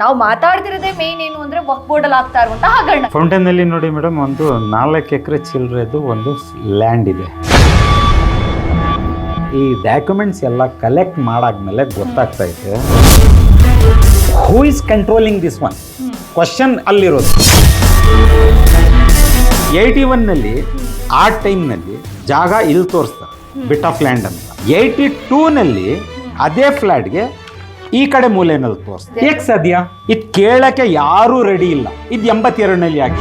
ನಾವು ಮಾತಾಡ್ತಿರೋದೇ ಮೇನ್ ಏನು ಅಂದ್ರೆ ವಕ್ ಬೋರ್ಡ್ ಅಲ್ಲಿ ಆಗ್ತಾ ಇರುವಂತಹ ಹಗರಣ. ಫೌಂಟೇನ್ ಅಲ್ಲಿ ನೋಡಿ ಮೇಡಮ್ ಒಂದು ನಾಲ್ಕು ಎಕರೆ ಚಿಲ್ಲರೆದು ಒಂದು ಲ್ಯಾಂಡ್ ಇದೆ. ಈ ಡಾಕ್ಯುಮೆಂಟ್ಸ್ ಎಲ್ಲ ಕಲೆಕ್ಟ್ ಮಾಡಾದ್ಮೇಲೆ ಗೊತ್ತಾಗ್ತಾ ಇದೆ. Who is controlling this one question ಅಲ್ಲಿರೋದು. Eighty ಒನ್ನಲ್ಲಿ ಆ ಟೈಮ್ನಲ್ಲಿ ಜಾಗ ಇಲ್ಲಿ ತೋರಿಸ್ತಾರೆ. ಬಿಟ್ ಆಫ್ ಲ್ಯಾಂಡ್ ಅಂತ. ಏಯ್ಟಿ ಟೂನಲ್ಲಿ ಅದೇ ಫ್ಲ್ಯಾಟ್ಗೆ ಈ ಕಡೆ ಮೂಲೆನಲ್ಲಿ ತೋರಿಸ್ತಾರೆ ಏಕ್ ಸದ್ಯ? ಇದು ಕೇಳಕ್ಕೆ ಯಾರೂ ರೆಡಿ ಇಲ್ಲ. ಇದು ಎಂಬತ್ತೆರಡನಲ್ಲಿ ಯಾಕೆ?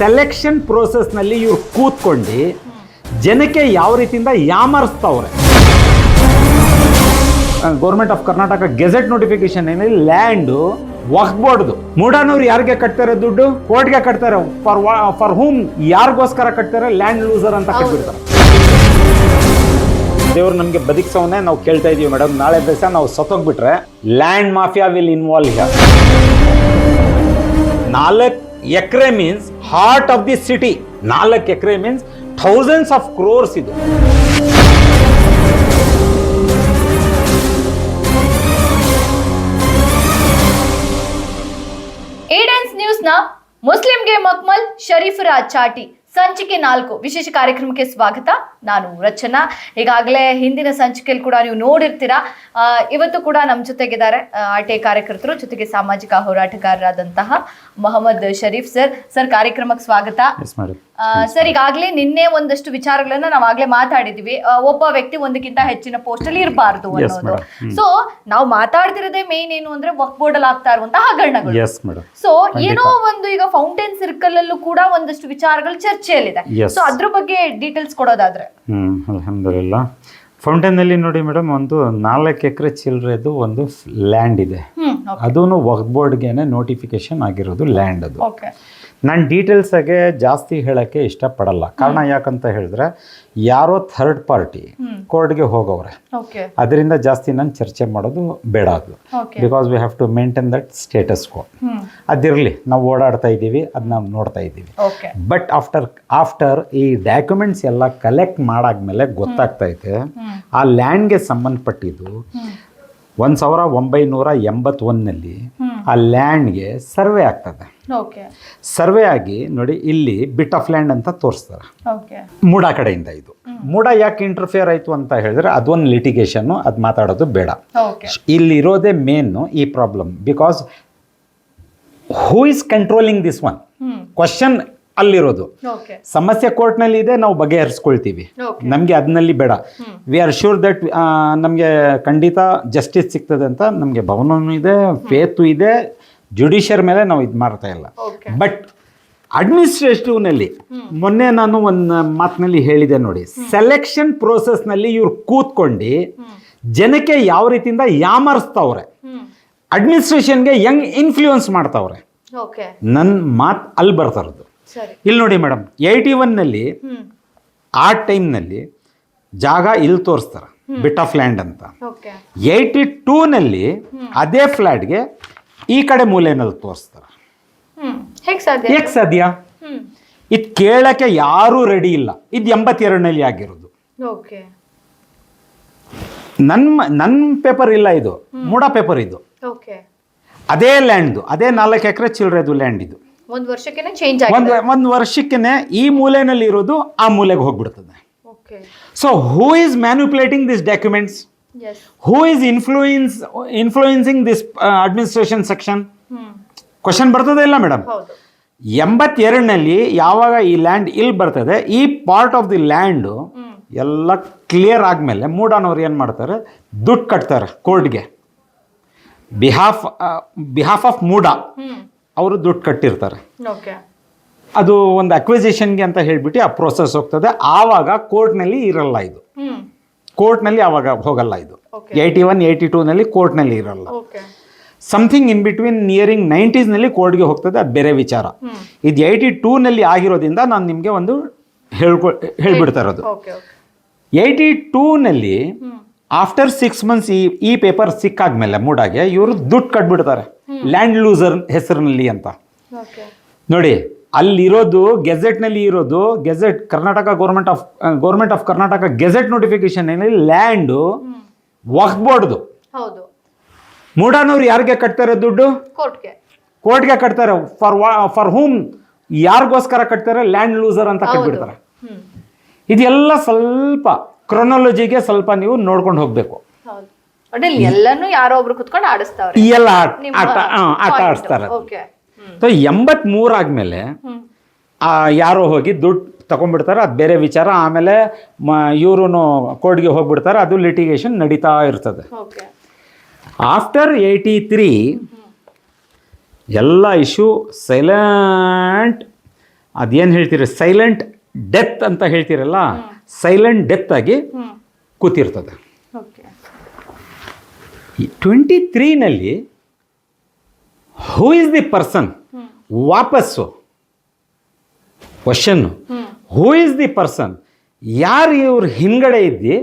ಸೆಲೆಕ್ಷನ್ನಲ್ಲಿ ಇವ್ರು ಕೂತ್ಕೊಂಡು ಜನಕ್ಕೆ ಯಾವ ರೀತಿಯಿಂದ ಯಾಮರ್ಸ್ತವ್ರೆ? Government of Karnataka gazette notification ಏನಲ್ಲಿ ಲ್ಯಾಂಡು ಒಗ್ಬಾರ್ದು ಮೂಡಾನವ್ರು ಯಾರಿಗೆ ಕಟ್ತಾರೆ ದುಡ್ಡು? ಕೋರ್ಟ್ಗೆ ಕಟ್ತಾರೆ. ಫಾರ್ ಫಾರ್ ಹೂಮ್ ಯಾರಿಗೋಸ್ಕರ ಕಟ್ತಾರೆ? ಲ್ಯಾಂಡ್ ಲೂಸರ್ ಅಂತ ಕಟ್ಬಿಡ್ತಾರೆ. ದೇವ್ರು ನಮಗೆ ಬದುಕ್ಸವನ್ನೇ ನಾವು ಕೇಳ್ತಾ ಇದೀವಿ ಮೇಡಮ್. ನಾಳೆ ದಿವಸ ನಾವು ಸತ್ತೋಗ್ಬಿಟ್ರೆ land mafia will involve here. ನಾಲ್ಕು acre means heart of the city. ನಾಲ್ಕು acre means thousands of crores ಇದು. ಏಡೆನ್ಸ್ ನ್ಯೂಸ್ನ ಮುಸ್ಲಿಂಗೆ ಮಕ್ಮಲ್ ಶರೀಫರ ಚಾಟಿ. ಸಂಚಿಕೆ ನಾಲ್ಕು, ವಿಶೇಷ ಕಾರ್ಯಕ್ರಮಕ್ಕೆ ಸ್ವಾಗತ. ನಾನು ರಚನಾ. ಈಗಾಗಲೇ ಹಿಂದಿನ ಸಂಚಿಕೆಯಲ್ಲಿ ಕೂಡ ನೀವು ನೋಡಿರ್ತೀರಾ. ಇವತ್ತು ಕೂಡ ನಮ್ಮ ಜೊತೆಗಿದ್ದಾರೆ ಆಟೆ ಕಾರ್ಯಕರ್ತರು, ಜೊತೆಗೆ ಸಾಮಾಜಿಕ ಹೋರಾಟಗಾರರಾದಂತಹ ಮೊಹಮ್ಮದ್ ಶರೀಫ್ ಸರ್. ಸರ್ ಕಾರ್ಯಕ್ರಮಕ್ಕೆ ಸ್ವಾಗತ. ಸರ್ ಈಗಾಗಲೇ ನಿನ್ನೆ ಒಂದಷ್ಟು ವಿಚಾರಗಳನ್ನ ನಾವು ಆಗ್ಲೇ ಮಾತಾಡಿದ್ವಿ. ಒಬ್ಬ ವ್ಯಕ್ತಿ ಒಂದಕ್ಕಿಂತ ಹೆಚ್ಚಿನ ಪೋಸ್ಟ್ ಅಲ್ಲಿ ಇರಬಾರ್ದು ಅನ್ನೋದು. ಸೊ ನಾವು ಮಾತಾಡ್ತಿರೋದೇ ಮೇನ್ ಏನು ಅಂದ್ರೆ ವರ್ಕ್ ಬೋರ್ಡ್ ಅಲ್ಲಿ ಆಗ್ತಾ ಇರುವಂತಹ ಹಗರಣಗಳು. ಸೊ ಏನೋ ಒಂದು ಈಗ ಫೌಂಟೇನ್ ಸರ್ಕಲ್ ಅಲ್ಲೂ ಕೂಡ ಒಂದಷ್ಟು ವಿಚಾರಗಳು ಚರ್ಚೆಯಲ್ಲಿದೆ. ಸೊ ಅದ್ರ ಬಗ್ಗೆ ಡೀಟೇಲ್ಸ್ ಕೊಡೋದಾದ್ರೆ. ಫೌಂಟೇನ್ ಅಲ್ಹಮ್ದುಲಿಲ್ಲ. ಫೌಂಟೇನಲ್ಲಿ ನೋಡಿ ಮೇಡಮ್ ಒಂದು ನಾಲ್ಕು ಎಕರೆ ಚಿಲ್ಲರೆದು ಒಂದು ಲ್ಯಾಂಡ್ ಇದೆ. ಅದೂ ವರ್ಕ್ ಬೋರ್ಡ್ಗೆ ನೋಟಿಫಿಕೇಶನ್ ಆಗಿರೋದು ಲ್ಯಾಂಡ್ ಅದು. ನಾನು ಡೀಟೇಲ್ಸಾಗೆ ಜಾಸ್ತಿ ಹೇಳೋಕ್ಕೆ ಇಷ್ಟಪಡಲ್ಲ. ಕಾರಣ ಯಾಕಂತ ಹೇಳಿದ್ರೆ ಯಾರೋ ಥರ್ಡ್ ಪಾರ್ಟಿ ಕೋರ್ಟ್ಗೆ ಹೋಗೋರೆ ಅದರಿಂದ ಜಾಸ್ತಿ ನಾನು ಚರ್ಚೆ ಮಾಡೋದು ಬೇಡ ಅದು. Because we have to maintain that status quo ಅದಿರಲಿ ನಾವು ಓಡಾಡ್ತಾ ಇದ್ದೀವಿ ಅದು ನಾವು ನೋಡ್ತಾ ಇದ್ದೀವಿ. ಬಟ್ ಆಫ್ಟರ್ ಆಫ್ಟರ್ ಈ ಡಾಕ್ಯುಮೆಂಟ್ಸ್ ಎಲ್ಲ ಕಲೆಕ್ಟ್ ಮಾಡಾದ್ಮೇಲೆ ಗೊತ್ತಾಗ್ತೈತೆ ಆ ಲ್ಯಾಂಡ್ಗೆ ಸಂಬಂಧಪಟ್ಟಿದ್ದು ಒಂದು ಸಾವಿರ ಒಂಬೈನೂರ ಎಂಬತ್ತೊಂದಿನಲ್ಲಿ ಆ ಲ್ಯಾಂಡ್ಗೆ ಸರ್ವೆ ಆಗ್ತದೆ. ಓಕೆ. ಸರ್ವೆ ಆಗಿ ನೋಡಿ ಇಲ್ಲಿ ಬಿಟ್ ಆಫ್ ಲ್ಯಾಂಡ್ ಅಂತ ತೋರಿಸ್ತಾರೆ. ಮೂಡ ಕಡೆಯಿಂದ ಇದು. ಮೂಡ ಯಾಕೆ ಇಂಟರ್ಫಿಯರ್ ಆಯಿತು ಅಂತ ಹೇಳಿದ್ರೆ ಅದೊಂದು ಲಿಟಿಗೇಷನ್ನು ಅದು ಮಾತಾಡೋದು ಬೇಡ. ಇಲ್ಲಿರೋದೇ ಮೇನು ಈ problem because who is controlling this one question ಅಲ್ಲಿರೋದು. ಸಮಸ್ಯೆ ಕೋರ್ಟ್ನಲ್ಲಿ ಇದೆ ನಾವು ಬಗೆಹರಿಸ್ಕೊಳ್ತೀವಿ. ನಮಗೆ ಅದನ್ನಲ್ಲಿ ಬೇಡ. ವಿ ಆರ್ ಶ್ಯೂರ್ ದಟ್ ನಮಗೆ ಖಂಡಿತ ಜಸ್ಟಿಸ್ ಸಿಗ್ತದೆ ಅಂತ ನಮಗೆ ಭವನನೂ ಇದೆ ಫೇತು ಇದೆ. ಜುಡಿಷಿಯರ್ ಮೇಲೆ ನಾವು ಇದು ಮಾಡ್ತಾ ಇಲ್ಲ. ಬಟ್ ಅಡ್ಮಿನಿಸ್ಟ್ರೇಟಿವ್ನಲ್ಲಿ ಮೊನ್ನೆ ನಾನು ಒಂದು ಮಾತಿನಲ್ಲಿ ಹೇಳಿದೆ ನೋಡಿ. ಸೆಲೆಕ್ಷನ್ ಪ್ರೋಸೆಸ್ನಲ್ಲಿ ಇವ್ರು ಕೂತ್ಕೊಂಡು ಜನಕ್ಕೆ ಯಾವ ರೀತಿಯಿಂದ ಯಾಮರ್ಸ್ತಾವ್ರೆ? ಅಡ್ಮಿನಿಸ್ಟ್ರೇಷನ್ಗೆ ಯಂಗ್ ಇನ್ಫ್ಲೂಯೆನ್ಸ್ ಮಾಡ್ತಾವ್ರೆ. ನನ್ನ ಮಾತು ಅಲ್ಲಿ ಬರ್ತಾ ಇರೋದು. ಸರಿ ಇಲ್ಲಿ ನೋಡಿ ಮೇಡಮ್ ಏಯ್ಟಿ ಒನ್ನಲ್ಲಿ ಆ ಟೈಮ್ನಲ್ಲಿ ಜಾಗ ಇಲ್ಲಿ ತೋರಿಸ್ತಾರೆ ಬಿಟ್ ಆಫ್ ಲ್ಯಾಂಡ್ ಅಂತ. ಏಯ್ಟಿ ಟೂನಲ್ಲಿ ಅದೇ ಫ್ಲ್ಯಾಟ್ಗೆ ಈ ಕಡೆ ಮೂಲೆಯಲ್ಲಿ ತೋರಿಸ್ತಾರೆ. ಹೇಗೆ ಸಾಧ್ಯ? ಇದು ಕೇಳಕ್ಕೆ ಯಾರೂ ರೆಡಿ ಇಲ್ಲ. ಇದು ಎಂಬತ್ತೆರಡನಲ್ಲಿ ಆಗಿರೋದು. ಓಕೆ. ನನ್ನ ನನ್ನ ಪೇಪರ್ ಇಲ್ಲ ಇದು. ಮೂಡ ಪೇಪರ್ ಇದು. ಅದೇ ಲ್ಯಾಂಡ್ದು ಅದೇ ನಾಲ್ಕು ಎಕರೆ ಚಿಲ್ಲರೆದು ಲ್ಯಾಂಡ್ ಇದು. ಒಂದ್ ವರ್ಷಕ್ಕೆ ಚೇಂಜ್ ಒಂದು ಒಂದು ವರ್ಷಕ್ಕೆ ಈ ಮೂಲೆಯಲ್ಲಿ ಇರೋದು ಆ ಮೂಲೆಗೆ ಹೋಗ್ಬಿಡ್ತದೆ. So who is manipulating this documents who is influence influencing this administration section question ಬರ್ತದೆ ಇಲ್ಲ ಮೇಡಮ್ ಎಂಬತ್ತೆರಡಿನಲ್ಲಿ ಯಾವಾಗ ಈ ಲ್ಯಾಂಡ್ ಇಲ್ಲಿ ಬರ್ತದೆ ಈ ಪಾರ್ಟ್ ಆಫ್ ದಿ ಲ್ಯಾಂಡು ಎಲ್ಲ ಕ್ಲಿಯರ್ ಆದಮೇಲೆ ಮೂಡಾನವ್ರು ಏನು ಮಾಡ್ತಾರೆ? ದುಡ್ಡು ಕಟ್ತಾರೆ ಕೋರ್ಟ್ಗೆ ಬಿಹಾಫ್ ಬಿಹಾಫ್ ಆಫ್ ಮೂಡ ಅವರು ದುಡ್ಡು ಕಟ್ಟಿರ್ತಾರೆ. ಅದು ಒಂದು ಅಕ್ವಿಸಿಷನ್ಗೆ ಅಂತ ಹೇಳ್ಬಿಟ್ಟು ಆ ಪ್ರೋಸೆಸ್ ಹೋಗ್ತದೆ. ಆವಾಗ ಕೋರ್ಟ್ನಲ್ಲಿ ಇರಲ್ಲ ಇದು. ಕೋರ್ಟ್ನಲ್ಲಿ ಆವಾಗ ಹೋಗಲ್ಲ ಇದು. ಏಯ್ಟಿ ಒನ್ ಏಯ್ಟಿ ಟೂನಲ್ಲಿ ಕೋರ್ಟ್ನಲ್ಲಿ ಇರಲ್ಲ ಸಮಥಿಂಗ್ ಇನ್ ಬಿಟ್ವೀನ್ ನಿಯರಿಂಗ್ ನೈಂಟೀಸ್ನಲ್ಲಿ ಕೋರ್ಟ್ಗೆ ಹೋಗ್ತದೆ ಅದು ಬೇರೆ ವಿಚಾರ. ಇದು ಏಯ್ಟಿ ಟೂನಲ್ಲಿ ಆಗಿರೋದ್ರಿಂದ ನಾನು ನಿಮಗೆ ಒಂದು ಹೇಳ್ಕೊ ಹೇಳ್ಬಿಡ್ತಾ ಇರೋದು. ಏಯ್ಟಿ ಟೂನಲ್ಲಿ ಆಫ್ಟರ್ ಸಿಕ್ಸ್ ಮಂತ್ಸ್ ಈ ಈ ಪೇಪರ್ ಸಿಕ್ಕಾದ್ಮೇಲೆ ಮೂಡಾಗೆ ಇವರು ದುಡ್ಡು ಕಟ್ಬಿಡ್ತಾರೆ. ಲ್ಯಾಂಡ್ ಲೂಸರ್ ಹೆಸರಿನಲ್ಲಿ ಅಂತ. ನೋಡಿ ಅಲ್ಲಿರೋದು ಗೆಜೆಟ್ನಲ್ಲಿ ಇರೋದು gazette Karnataka government of government of Karnataka gazette notification ಏನಲ್ಲಿ ಲ್ಯಾಂಡು ವಕ್ ಬೋರ್ಡ್ದು ಮೂಡಾನವ್ರು ಯಾರಿಗೆ ಕಟ್ತಾರೆ ದುಡ್ಡು? ಕೋರ್ಟ್ಗೆ. ಕಟ್ತಾರೆ. ಫಾರ್ ಫಾರ್ ಹೂಮ್ ಯಾರಿಗೋಸ್ಕರ ಕಟ್ತಾರೆ? ಲ್ಯಾಂಡ್ ಲೂಸರ್ ಅಂತ ಕಟ್ಬಿಡ್ತಾರೆ. ಇದೆಲ್ಲ ಸ್ವಲ್ಪ ಕ್ರೊನಾಲಜಿಗೆ ಸ್ವಲ್ಪ ನೀವು ನೋಡ್ಕೊಂಡು ಹೋಗ್ಬೇಕು. ಎಲ್ಲಾನು ಯಾರೋ ಒಬ್ರು ಕುತ್ಕೊಂಡು ಆಡಿಸ್ತಾವ್ರೆ. ಈ ಎಲ್ಲ ಆಟ ಆಟ ಆ, ಆಟ ಆಡಿಸ್ತಾರೆ ಓಕೆ ಹ್ಮ್. ಸೊ ಎಂಬತ್ಮೂರು ಆದ್ಮೇಲೆ ಆ ಯಾರೋ ಹೋಗಿ ದುಡ್ಡು ತಗೊಂಡ್ಬಿಡ್ತಾರೆ ಅದು ಬೇರೆ ವಿಚಾರ. ಆಮೇಲೆ ಮ ಇವ್ರೂ ಕೋರ್ಟ್ಗೆ ಹೋಗ್ಬಿಡ್ತಾರೆ ಅದು ಲಿಟಿಗೇಷನ್ ನಡೀತಾ ಇರ್ತದೆ. ಓಕೆ ಆಫ್ಟರ್ ಏಯ್ಟಿ ತ್ರೀ ಎಲ್ಲ ಇಶ್ಯೂ ಸೈಲೆಂಟ್ ಅದೇನು ಹೇಳ್ತೀರಿ? ಸೈಲೆಂಟ್ ಡೆತ್ ಅಂತ ಹೇಳ್ತೀರಲ್ಲ? ಸೈಲೆಂಟ್ ಡೆತ್ ಆಗಿ ಕೂತಿರ್ತದೆ. ಟ್ವೆಂಟಿ ತ್ರೀನಲ್ಲಿ ಹೂ ಇಸ್ ದಿ ಪರ್ಸನ್ ವಾಪಸ್ಸು. Question who is the person ಯಾರು ಇವ್ರ ಹಿಂದ್ಗಡೆ ಇದ್ದು?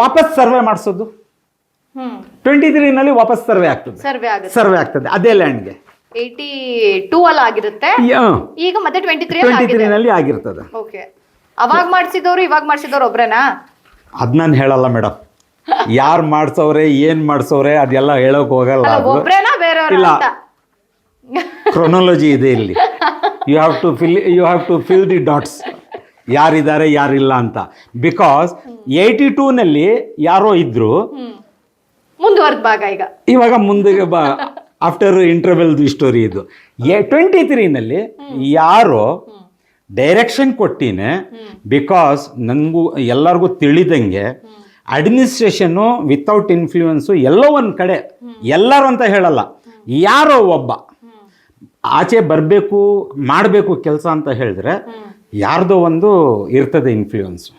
ವಾಪಸ್ ಸರ್ವೆ ಮಾಡಿಸೋದು. ಟ್ವೆಂಟಿ ತ್ರೀನಲ್ಲಿ ವಾಪಸ್ ಸರ್ವೆ ಆಗ್ತದೆ. ಸರ್ವೆ ಆಗ್ತದೆ. ಅದೇ ಲ್ಯಾಂಡ್ಗೆ ಏಯ್ಟಿ ಟೂ ಅಲ್ಲಿ ಆಗಿರುತ್ತೆ ಈಗ ಮತ್ತೆ ಟ್ವೆಂಟಿ ತ್ರೀ ಟ್ವೆಂಟಿ ತ್ರೀನಲ್ಲಿ ಆಗಿರ್ತದೆ. ಓಕೆ ಅವಾಗ ಮಾಡಿಸಿದವರು ಇವಾಗ ಮಾಡಿಸಿದವರು ಒಬ್ರೇನಾ? ಅದ್ ನಾನು ಹೇಳಲ್ಲ ಮೇಡಮ್ ಯಾರು ಮಾಡ್ಸವ್ರೆ ಏನ್ ಮಾಡ್ಸವ್ರೆ ಅದೆಲ್ಲ ಹೇಳೋಕ್ ಹೋಗಲ್ಲ ಅಲ್ಲ ಅದು. ಒಬ್ರೇನಾ ಬೇರೆಯವ್ರ ಇಲ್ಲ. ಅಂತ. ಕ್ರೊನಾಲಜಿ ಇದೆ ಇಲ್ಲಿ. You have to fill you have to fill the dots ಯಾರಿದ್ದಾರೆ ಯಾರಿಲ್ಲ ಅಂತ. ಬಿಕಾಸ್ ಏಯ್ಟಿ ಟೂನಲ್ಲಿ ಯಾರೋ ಇದ್ರು. ಹ್ಮ್. ಮುಂದುವರೆದ ಭಾಗ ಈಗ. ಇವಾಗ ಮುಂದೆ ಬಾ. ಆಫ್ಟರ್ ಇಂಟರ್ವೆಲ್ದು ಸ್ಟೋರಿ ಇದು. ಎ ಟ್ವೆಂಟಿ ತ್ರೀನಲ್ಲಿ ಯಾರೋ ಡೈರೆಕ್ಷನ್ ಕೊಟ್ಟಿನೇ. ಬಿಕಾಸ್ ನನಗೂ ಎಲ್ಲರಿಗೂ ತಿಳಿದಂಗೆ ಅಡ್ಮಿನಿಸ್ಟ್ರೇಷನ್ನು ವಿತೌಟ್ ಇನ್ಫ್ಲೂಯೆನ್ಸು ಎಲ್ಲೋ ಒಂದು ಕಡೆ ಎಲ್ಲರೂ ಅಂತ ಹೇಳಲ್ಲ. ಯಾರೋ ಒಬ್ಬ ಆಚೆ ಬರಬೇಕು ಮಾಡಬೇಕು ಕೆಲಸ ಅಂತ ಹೇಳಿದ್ರೆ ಯಾರ್ದೋ ಒಂದು ಇರ್ತದೆ influence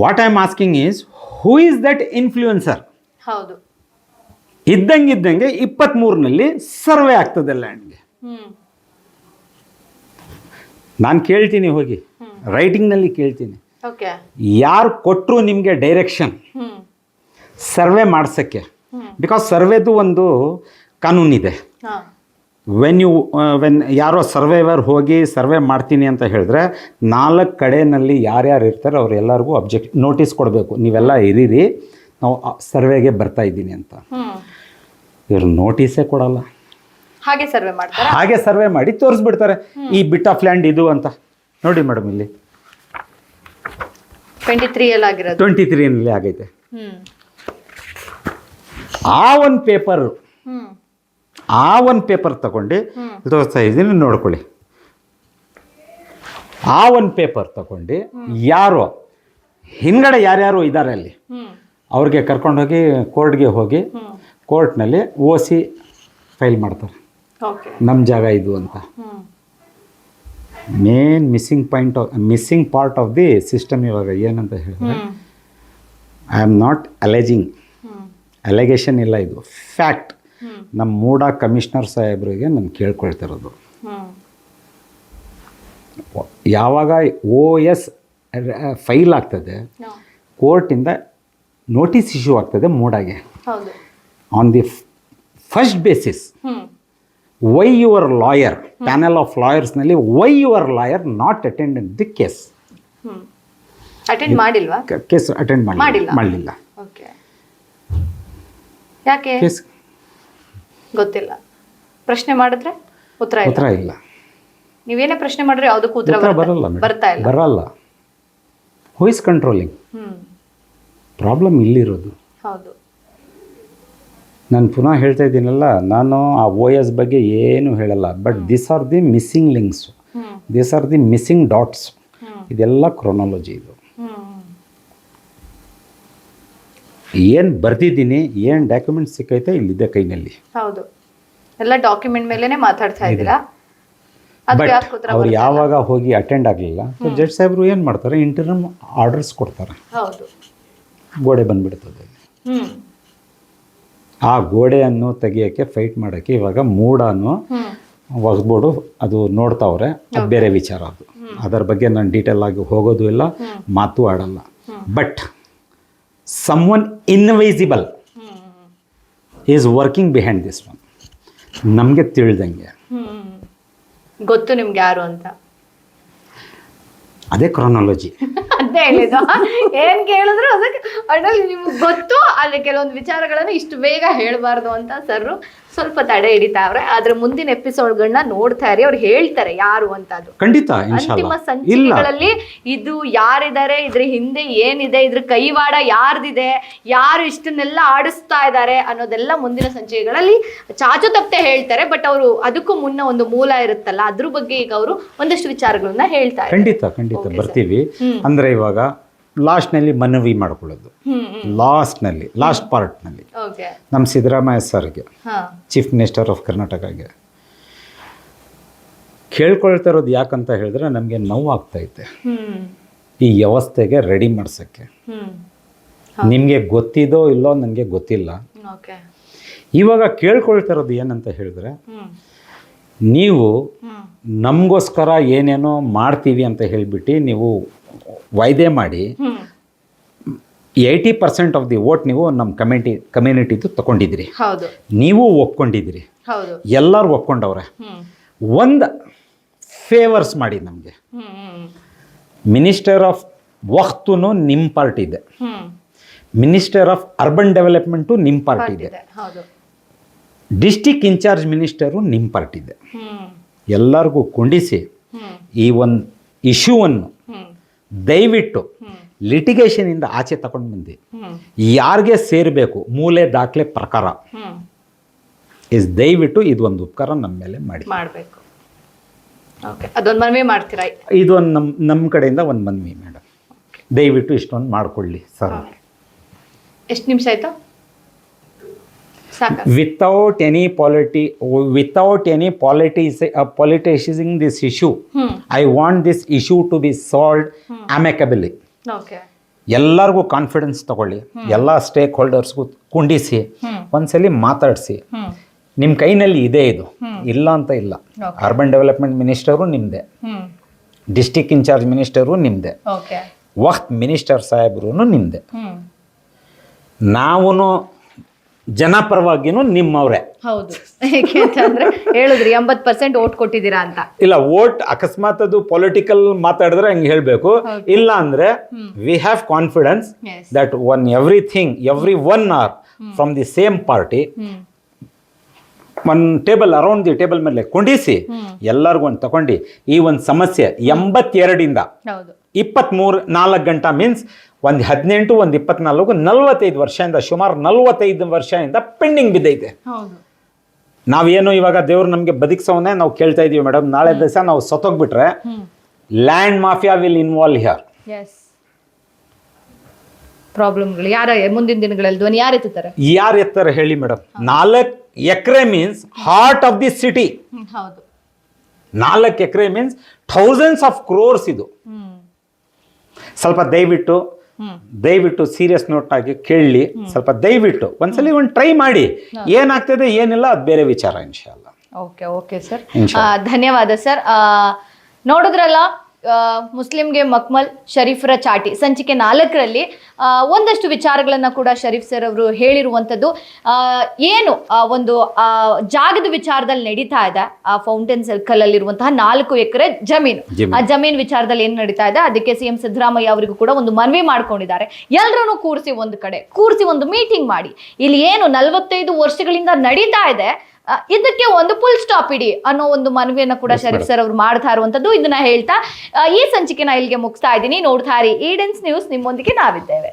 what I am asking is who is that influencer ಹೌದು. ಇದ್ದಂಗಿದ್ದಂಗೆ ಇಪ್ಪತ್ತ್ಮೂರನಲ್ಲಿ ಸರ್ವೆ ಆಗ್ತದೆ ಲ್ಯಾಂಡ್ಗೆ ನಾನು ಕೇಳ್ತೀನಿ ಹೋಗಿ. ರೈಟಿಂಗ್ನಲ್ಲಿ ಕೇಳ್ತೀನಿ. ಯಾರು ಕೊಟ್ಟರು ನಿಮಗೆ ಡೈರೆಕ್ಷನ್ ಸರ್ವೆ ಮಾಡಿಸೋಕ್ಕೆ. ಬಿಕಾಸ್ ಸರ್ವೆದು ಒಂದು ಕಾನೂನಿದೆ ವೆನ್ ಯು ವೆನ್ ಯಾರೋ ಸರ್ವೈವರ್ ಹೋಗಿ ಸರ್ವೆ ಮಾಡ್ತೀನಿ ಅಂತ ಹೇಳಿದ್ರೆ ನಾಲ್ಕು ಕಡೆಯಲ್ಲಿ ಯಾರ್ಯಾರು ಇರ್ತಾರೆ ಅವರೆಲ್ಲರಿಗೂ ಅಬ್ಜೆಕ್ಟ್ ನೋಟಿಸ್ ಕೊಡಬೇಕು. ನೀವೆಲ್ಲ ಇರೀರಿ ನಾವು ಸರ್ವೆಗೆ ಬರ್ತಾ ಇದ್ದೀನಿ ಅಂತ. ಇವರು ಇವ್ರು ನೋಟಿಸೇ ಕೊಡಲ್ಲ. ಹಾಗೆ ಸರ್ವೆ ಮಾಡ್ತಾರೆ? ಹಾಗೆ ಸರ್ವೆ ಮಾಡಿ ತೋರಿಸ್ಬಿಡ್ತಾರೆ. ಈ ಬಿಟ್ ಆಫ್ ಲ್ಯಾಂಡ್ ಇದು ಅಂತ. ನೋಡಿ ಮೇಡಮ್ ಇಲ್ಲಿ. ಟ್ವೆಂಟಿ ತ್ರೀ ಅಲ್ಲಿ ಆಗಿರೋದು. ಟ್ವೆಂಟಿ ತ್ರೀನಲ್ಲಿ ಆಗೈತೆ. ಆ ಒಂದು ಪೇಪರ್ ಆ ಒಂದು ಪೇಪರ್ ತಗೊಂಡು. ತೋರಿಸ್ತಾ ಇದ್ದೀನಿ ನೋಡ್ಕೊಳ್ಳಿ. ಆ ಒಂದು ಪೇಪರ್ ತಗೊಂಡು ಯಾರು ಹಿಂದ್ಗಡೆ ಯಾರ್ಯಾರು ಇದ್ದಾರೆ ಅಲ್ಲಿ ಅವ್ರಿಗೆ ಕರ್ಕೊಂಡೋಗಿ ಕೋರ್ಟ್ಗೆ ಹೋಗಿ ಕೋರ್ಟ್ನಲ್ಲಿ ಓ ಸಿ ಫೈಲ್ ಮಾಡ್ತಾರೆ. ನಮ್ಮ ಜಾಗ ಇದು ಅಂತ. Main missing point of missing part of the system ಇವಾಗ ಏನಂತ ಹೇಳಿದ್ರೆ I am not alleging allegation ಇಲ್ಲ ಇದು. ಫ್ಯಾಕ್ಟ್ ನಮ್ಮ ಮೂಡ ಕಮಿಷನರ್ ಸಾಹೇಬ್ರಿಗೆ ನಾನು ಕೇಳ್ಕೊಳ್ತಿರೋದು ಯಾವಾಗ ಓ ಎಸ್ ಫೈಲ್ ಆಗ್ತದೆ. ಕೋರ್ಟಿಂದ ನೋಟಿಸ್ ಇಶ್ಯೂ ಆಗ್ತದೆ ಮೂಡಾಗೆ. On the first basis why your lawyer panel of ಲಾಯರ್ಸ್ನಲ್ಲಿ why your lawyer not attend the case attend ಮಾಡಿಲ್ವಾ? ಕೇಸ್ ಅಟೆಂಡ್ ಮಾಡಿ ಮಾಡಿಲ್ಲ. ಮಾಡಲಿಲ್ಲ ಓಕೆ ಯಾಕೆ? ಕೇಸ್ ಗೊತ್ತಿಲ್ಲ. ಪ್ರಶ್ನೆ ಮಾಡಿದ್ರೆ ಉತ್ತರ ಉತ್ತರ ಇಲ್ಲ. ನೀವೇನೇ ಪ್ರಶ್ನೆ ಮಾಡಿದ್ರೆ ಯಾವುದಕ್ಕೂ ಉತ್ತರ ಬರಲ್ಲ. ಬರ್ತಾ ಇಲ್ಲ. ಬರಲ್ಲ. ಹೂ ಇಸ್ ಕಂಟ್ರೋಲಿಂಗ್ ಪ್ರಾಬ್ಲಮ್ ಇಲ್ಲಿರೋದು. ಹೌದು. ನಾನು ಪುನಃ ಹೇಳ್ತಾ ಇದ್ದೀನಲ್ಲ ನಾನು ಆ ಓ ಎಸ್ ಬಗ್ಗೆ ಏನು ಹೇಳಲ್ಲ but this are the missing links this are the missing dots ಇದೆಲ್ಲ ಕ್ರೊನಾಲಜಿ ಇದು. ಏನು ಬರ್ದಿದ್ದೀನಿ ಏನು ಡಾಕ್ಯುಮೆಂಟ್ ಸಿಕ್ಕೈತೆ ಇಲ್ಲಿದೆ ಕೈನಲ್ಲಿ. ಹೌದು. ಎಲ್ಲ ಡಾಕ್ಯುಮೆಂಟ್ ಮೇಲೆನೆ ಮಾತಾಡ್ತಾ ಇದ್ದೀರಾ? ಬಟ್ ಅವ್ರು ಯಾವಾಗ ಹೋಗಿ ಅಟೆಂಡ್ ಆಗಲಿಲ್ಲ ಸೊ ಜಡ್ಜ್ ಸಾಹೇಬರು ಏನು ಮಾಡ್ತಾರೆ ಇಂಟರ್ನಮ್ ಆರ್ಡರ್ಸ್ ಕೊಡ್ತಾರೆ. ಹೌದು. ಗೋಡೆ ಬಂದ್ಬಿಡ್ತದೆ. ಆ ಗೋಡೆಯನ್ನು ತೆಗಿಯೋಕ್ಕೆ ಫೈಟ್ ಮಾಡೋಕ್ಕೆ ಇವಾಗ ಮೂಡಾನು ಒಗ್ಬೋದು ಅದು ನೋಡ್ತಾವ್ರೆ. ಅದು ಬೇರೆ ವಿಚಾರ ಅದು. ಅದರ ಬಗ್ಗೆ ನಾನು ಡೀಟೇಲ್ ಆಗಿ ಹೋಗೋದು ಇಲ್ಲ. ಮಾತು ಆಡಲ್ಲ. But some one invisible is working behind this one ನಮಗೆ ತಿಳಿದಂಗೆ. ಗೊತ್ತು ನಿಮ್ಗೆ ಯಾರು ಅಂತ. ಅದೇ ಕ್ರಾನಾಲಜಿ ಏನ್ ಕೇಳಿದ್ರು ಅದಕ್ಕೆ, ಅದ್ರಲ್ಲಿ ನಿಮ್ಗೆ ಗೊತ್ತು ಆದ್ರೆ ಕೆಲವೊಂದು ವಿಚಾರಗಳನ್ನು ಇಷ್ಟು ಬೇಗ ಹೇಳಬಾರ್ದು ಅಂತ ಸರ್ ಸ್ವಲ್ಪ ತಡೆ ಹಿಡಿತಾ ಅವ್ರೆ. ಆದ್ರೆ ಮುಂದಿನ ಎಪಿಸೋಡ್ಗಳನ್ನ ನೋಡ್ತಾ ಇರಿ. ಅವ್ರು ಹೇಳ್ತಾರೆ ಯಾರು ಅಂತ ಅದು ಖಂಡಿತ ಅಂತಿಮ ಸಂಚಿಕೆಗಳಲ್ಲಿ ಇದು ಯಾರಿದ್ದಾರೆ ಇದ್ರ ಹಿಂದೆ ಏನಿದೆ ಇದ್ರ ಕೈವಾಡ ಯಾರ್ದಿದೆ ಯಾರು ಇಷ್ಟನ್ನೆಲ್ಲ ಆಡಿಸ್ತಾ ಇದ್ದಾರೆ ಅನ್ನೋದೆಲ್ಲ ಮುಂದಿನ ಸಂಚಿಕೆಗಳಲ್ಲಿ ಚಾಚು ತಪ್ಪದೆ ಹೇಳ್ತಾರೆ. ಬಟ್ ಅವರು ಅದಕ್ಕೂ ಮುನ್ನ ಒಂದು ಮೂಲ ಇರುತ್ತಲ್ಲ ಅದ್ರ ಬಗ್ಗೆ ಈಗ ಅವರು ಒಂದಷ್ಟು ವಿಚಾರಗಳನ್ನ ಹೇಳ್ತಾರೆ ಖಂಡಿತ ಖಂಡಿತ. ಬರ್ತೀವಿ. ಅಂದ್ರೆ ಇವಾಗ ಲಾಸ್ಟ್ನಲ್ಲಿ ಮನವಿ ಮಾಡ್ಕೊಳ್ಳೋದು. ಲಾಸ್ಟ್ನಲ್ಲಿ ಲಾಸ್ಟ್ ಪಾರ್ಟ್ನಲ್ಲಿ. ನಮ್ಮ ಸಿದ್ದರಾಮಯ್ಯ ಸರ್ಗೆ ಚೀಫ್ ಮಿನಿಸ್ಟರ್ ಆಫ್ ಕರ್ನಾಟಕಗೆ. ಕೇಳ್ಕೊಳ್ತಾ ಇರೋದು ಯಾಕಂತ ಹೇಳಿದ್ರೆ ನಮಗೆ ನೋವಾಗ್ತೈತೆ ಈ ವ್ಯವಸ್ಥೆಗೆ ರೆಡಿ ಮಾಡಿಸೋಕ್ಕೆ. ನಿಮಗೆ ಗೊತ್ತಿದೋ ಇಲ್ಲೋ ನನಗೆ ಗೊತ್ತಿಲ್ಲ. ಓಕೆ ಇವಾಗ ಕೇಳ್ಕೊಳ್ತಾ ಇರೋದು ಏನಂತ ಹೇಳಿದ್ರೆ ನೀವು ನಮಗೋಸ್ಕರ ಏನೇನೋ ಮಾಡ್ತೀವಿ ಅಂತ ಹೇಳಿಬಿಟ್ಟು ನೀವು ವಾಯ್ದೆ ಮಾಡಿ eighty percent of the vote ನೀವು ನಮ್ಮ ಕಮ್ಯುನಿಟಿ ಕಮ್ಯುನಿಟಿದು ತಗೊಂಡಿದ್ದೀರಿ. ನೀವು ಒಪ್ಕೊಂಡಿದ್ದೀರಿ. ಎಲ್ಲರೂ ಒಪ್ಕೊಂಡವ್ರೆ. ಒಂದು ಫೇವರ್ಸ್ ಮಾಡಿ ನಮಗೆ. ಮಿನಿಸ್ಟರ್ ಆಫ್ ವಕ್ತೂ ನಿಮ್ಮ ಪಾರ್ಟಿ ಇದೆ. ಮಿನಿಸ್ಟರ್ ಆಫ್ ಅರ್ಬನ್ ಡೆವಲಪ್ಮೆಂಟು ನಿಮ್ಮ ಪಾರ್ಟಿ ಇದೆ. ಡಿಸ್ಟಿಕ್ ಇನ್ಚಾರ್ಜ್ ಮಿನಿಸ್ಟರು ನಿಮ್ಮ ಪಾರ್ಟಿ ಇದೆ. ಎಲ್ಲರಿಗೂ ಕುಂಡಿಸಿ ಈ ಒಂದು ಇಶ್ಯೂವನ್ನು ದಯವಿಟ್ಟು ಲಿಟಿಗೇಷನಿಂದ ಆಚೆ ತಗೊಂಡು ಬಂದು ಯಾರಿಗೆ ಸೇರಬೇಕು ಮೂಲೆ ದಾಖಲೆ ಪ್ರಕಾರ ಇಸ್ ದಯವಿಟ್ಟು ಇದು ಒಂದು ಉಪಕಾರ ನಮ್ಮ ಮೇಲೆ ಮಾಡಿ. ಮಾಡಬೇಕು. ಅದೊಂದು ಮನವಿ ಮಾಡ್ತೀರಾ? ಇದು ಒಂದು ನಮ್ಮ ನಮ್ಮ ಕಡೆಯಿಂದ ಒಂದು ಮನವಿ ಮೇಡಮ್. ದಯವಿಟ್ಟು ಇಷ್ಟೊಂದು ಮಾಡಿಕೊಳ್ಳಿ ಸರ್ ಎಷ್ಟು ನಿಮಿಷ ಆಯ್ತು? Without any polity without any politics politicising this issue I want this issue to be solve amicably okay ಎಲ್ಲರಿಗೂ ಕಾನ್ಫಿಡೆನ್ಸ್ ತಗೊಳ್ಳಿ. ಎಲ್ಲ ಸ್ಟೇಕ್ ಹೋಲ್ಡರ್ಸ್ಗೂ ಕುಂಡಿಸಿ ಒಂದ್ಸಲ ಮಾತಾಡಿಸಿ. ನಿಮ್ಮ ಕೈನಲ್ಲಿ ಇದೆ ಇದು. ಇಲ್ಲ ಅಂತ ಇಲ್ಲ. ಅರ್ಬನ್ ಡೆವಲಪ್ಮೆಂಟ್ ಮಿನಿಸ್ಟರು ನಿಮ್ಮದೆ ಹ್ಮ್. ಡಿಸ್ಟಿಕ್ ಇನ್ಚಾರ್ಜ್ ಮಿನಿಸ್ಟರು ನಿಮ್ಮದೆ ಓಕೆ ವಕ್ತ್ ಮಿನಿಸ್ಟರ್ ಸಾಹೇಬ್ರು ನಿಮ್ಮದೆ ಹ್ಮ್. ಜನಪರವಾಗಿನೂ ನಿಮ್ಮವ್ರೆ. ಹೌದು. ಏಕೆ ಅಂತಂದ್ರೆ ಹೇಳಿದ್ರಿ ಎಂಬತ್ ಪರ್ಸೆಂಟ್ ಓಟ್ ಕೊಟ್ಟಿದ್ದೀರಾ ಅಂತ. ಇಲ್ಲ ಓಟ್ ಅಕಸ್ಮಾತ್ ಅದು ಪೊಲಿಟಿಕಲ್ ಮಾತಾಡಿದ್ರೆ ಹಂಗೆ ಹೇಳಬೇಕು. ಇಲ್ಲ ಅಂದ್ರೆ we have confidence that one everything every one are from the same party one table around the table ಮೇಲೆ ಕುಂಡಿಸಿ ಎಲ್ಲರಿಗೂ ಒಂದು ತಗೊಂಡು. ಈ ಒಂದು ಸಮಸ್ಯೆ ಎಂಬತ್ತೆರಡಿಂದ ಇಪ್ಪತ್ತ್ಮೂರು ನಾಲ್ಕು ಗಂಟೆ ಮೀನ್ಸ್ ಒಂದು ಹದಿನೆಂಟು ಒಂದು ಇಪ್ಪತ್ನಾಲ್ಕು ನಲವತ್ತೈದು ವರ್ಷದಿಂದ ಸುಮಾರು ನಲವತ್ತೈದು ವರ್ಷದಿಂದ ಪೆಂಡಿಂಗ್ ಬಿದ್ದೈತೆ. ನಾವೇನು ಇವಾಗ ದೇವ್ರು ನಮಗೆ ಬದುಕಿಸೋನೆ ನಾವು ಕೇಳ್ತಾ ಇದೀವಿ ಮೇಡಮ್. ನಾಳೆ ದಿವಸ ನಾವು ಸತ್ತೋಗ್ಬಿಟ್ರೆ land mafia will involve here. ಪ್ರಾಬ್ಲಮ್ಗಳು. ಯಾರ ಮುಂದಿನ ದಿನಗಳಲ್ಲಿ ಧ್ವನಿ ಯಾರು ಎತ್ತಾರೆ ಯಾರು ಎತ್ತಾರೆ ಹೇಳಿ ಮೇಡಮ್. ನಾಲ್ಕು acre means heart of the city ಹೌದು. ನಾಲ್ಕು acre means thousands of crores ಇದು. ಸ್ವಲ್ಪ ದಯವಿಟ್ಟು ದಯವಿಟ್ಟು ಸೀರಿಯಸ್ ನೋಟ್ ಆಗಿ ಕೇಳಲಿ ಸ್ವಲ್ಪ ದಯವಿಟ್ಟು ಒಂದ್ಸಲಿ ಒಂದು ಟ್ರೈ ಮಾಡಿ. ಏನಾಗ್ತದೆ ಏನಿಲ್ಲ ಅದು ಬೇರೆ ವಿಚಾರ ಇನ್ಶಾಲ್ಲ ಓಕೆ ಓಕೆ ಸರ್ ಧನ್ಯವಾದ ಸರ್ ನೋಡಿದ್ರಲ್ಲ ಮುಸ್ಲಿಂಗೆ ಮಕ್ಮಲ್ ಶರೀಫರ ಚಾಟಿ. ಸಂಚಿಕೆ ನಾಲ್ಕರಲ್ಲಿ ಒಂದಷ್ಟು ವಿಚಾರಗಳನ್ನು ಕೂಡ ಶರೀಫ್ ಸರ್ ಅವರು ಹೇಳಿರುವಂಥದ್ದು. ಏನು ಒಂದು ಆ, ಜಾಗದ ವಿಚಾರದಲ್ಲಿ ನಡೀತಾ ಇದೆ ಆ ಫೌಂಟೇನ್ ಸರ್ಕಲ್ ಅಲ್ಲಿರುವಂತಹ ನಾಲ್ಕು ಎಕರೆ ಜಮೀನು. ಆ ಜಮೀನ್. ವಿಚಾರದಲ್ಲಿ ಏನು ನಡೀತಾ ಇದೆ ಅದಕ್ಕೆ ಸಿಎಂ ಸಿದ್ದರಾಮಯ್ಯ ಅವರಿಗೂ ಕೂಡ ಒಂದು ಮನವಿ ಮಾಡ್ಕೊಂಡಿದ್ದಾರೆ. ಎಲ್ಲರನ್ನು ಕೂರಿಸಿ ಒಂದು ಕಡೆ ಕೂರಿಸಿ ಒಂದು ಮೀಟಿಂಗ್ ಮಾಡಿ. ಇಲ್ಲಿ ಏನು ನಲವತ್ತೈದು ವರ್ಷಗಳಿಂದ ನಡೀತಾ ಇದೆ ಇದಕ್ಕೆ ಒಂದು ಫುಲ್ ಸ್ಟಾಪ್ ಇಡಿ ಅನ್ನೋ ಒಂದು ಮನವಿಯನ್ನ ಕೂಡ ಶರೀಫ್ ಸರ್ ಅವರು ಮಾಡ್ತಾ ಇರುವಂತದ್ದು ಇದನ್ನ ಹೇಳ್ತಾ ಈ ಸಂಚಿಕೆನ ಇಲ್ಲಿಗೆ ಮುಗಿಸ್ತಾ ಇದ್ದೀನಿ. ನೋಡ್ತಾ ಇರಿ ಈಡೆನ್ಸ್ ನ್ಯೂಸ್ ನಿಮ್ಮೊಂದಿಗೆ ನಾವಿದ್ದೇವೆ.